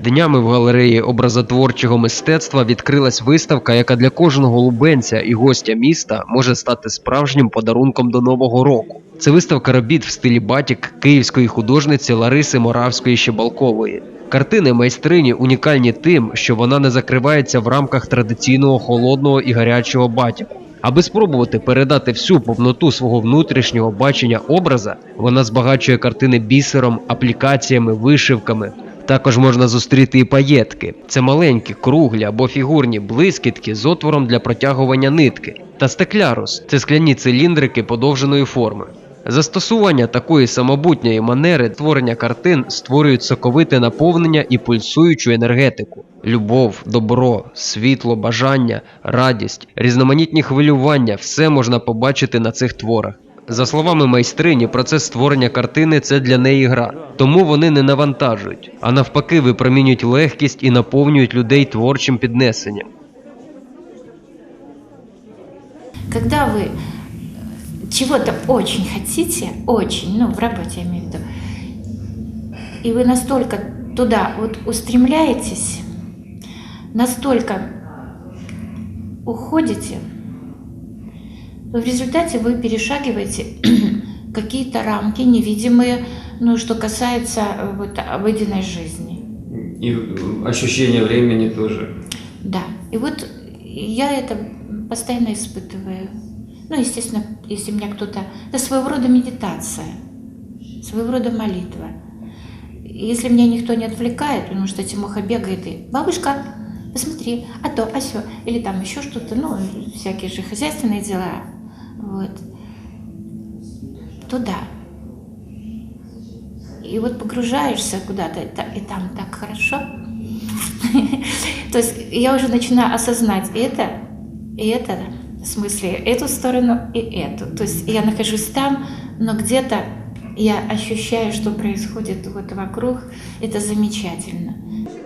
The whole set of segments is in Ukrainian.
Днями в галереї образотворчого мистецтва відкрилась виставка, яка для кожного лубенця і гостя міста може стати справжнім подарунком до нового року. Це виставка робіт в стилі батік київської художниці Лариси Моравської Щебалкової. Картини майстрині унікальні тим, що вона не закривається в рамках традиційного холодного і гарячого батіку. Аби спробувати передати всю повноту свого внутрішнього бачення образа, вона збагачує картини бісером, аплікаціями, вишивками. Також можна зустріти і паєтки. Це маленькі, круглі або фігурні блискітки з отвором для протягування нитки. Та стеклярус це скляні циліндрики подовженої форми. Застосування такої самобутньої манери творення картин створюють соковите наповнення і пульсуючу енергетику. Любов, добро, світло, бажання, радість, різноманітні хвилювання все можна побачити на цих творах. За словами майстрині, процес створення картини це для неї гра, тому вони не навантажують, а навпаки, випромінюють легкість і наповнюють людей творчим піднесенням. Когда вы э, чего-то очень хотите, очень, ну, в работе я имею в виду, и вы настолько туда вот устремляетесь, настолько уходите, то в результате вы перешагиваете какие-то рамки невидимые, ну, что касается э, вот обыденной жизни. И э, ощущение времени тоже. Да. И вот я это постоянно испытываю. Ну, естественно, если меня кто-то... Это своего рода медитация, своего рода молитва. Если меня никто не отвлекает, потому что Тимоха бегает и «Бабушка, посмотри, а то, а сё», или там еще что-то, ну, всякие же хозяйственные дела, вот, то да. И вот погружаешься куда-то, и там так хорошо. То есть я уже начинаю осознать это, и это, в смысле, эту сторону и эту. То есть я нахожусь там, но где-то я ощущаю, что происходит вот вокруг. Это замечательно.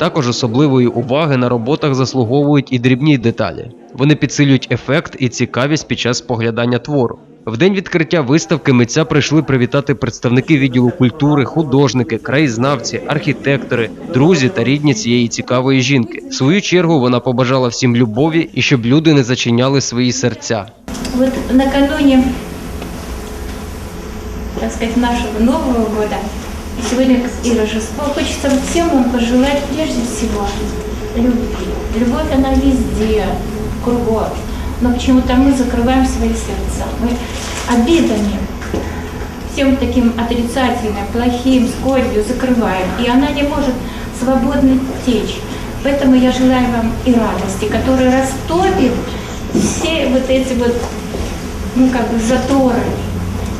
Також особливої уваги на роботах заслуговують і дрібні деталі. Вони підсилюють ефект і цікавість під час споглядання твору. В день відкриття виставки митця прийшли привітати представники відділу культури, художники, краєзнавці, архітектори, друзі та рідні цієї цікавої жінки. В свою чергу вона побажала всім любові і щоб люди не зачиняли свої серця. Вот накануне, так сказать, нашего Нового и сегодня и Рождество, хочется всем вам пожелать прежде всего любви. Любовь, она везде, кругом. Но почему-то мы закрываем свои сердца. Мы обидами, всем таким отрицательным, плохим, скорбью закрываем. И она не может свободно течь. Поэтому я желаю вам и радости, которая растопит все вот эти вот, ну как бы заторы,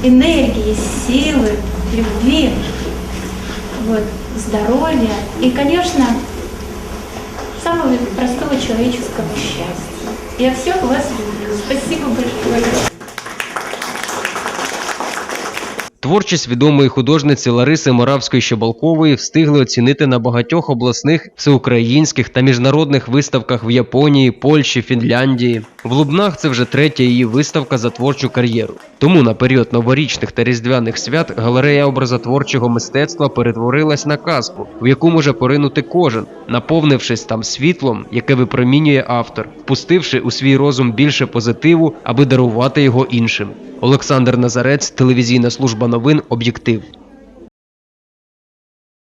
энергии, силы, любви, вот, здоровья и, конечно, самого простого человеческого счастья. Я всех вас люблю. Спасибо большое. Творчість відомої художниці Лариси Моравської Щебалкової встигли оцінити на багатьох обласних, всеукраїнських та міжнародних виставках в Японії, Польщі, Фінляндії. В Лубнах це вже третя її виставка за творчу кар'єру. Тому на період новорічних та різдвяних свят галерея образотворчого мистецтва перетворилась на казку, в яку може поринути кожен, наповнившись там світлом, яке випромінює автор, впустивши у свій розум більше позитиву, аби дарувати його іншим. Олександр Назарець, телевізійна служба новин Об'єктив.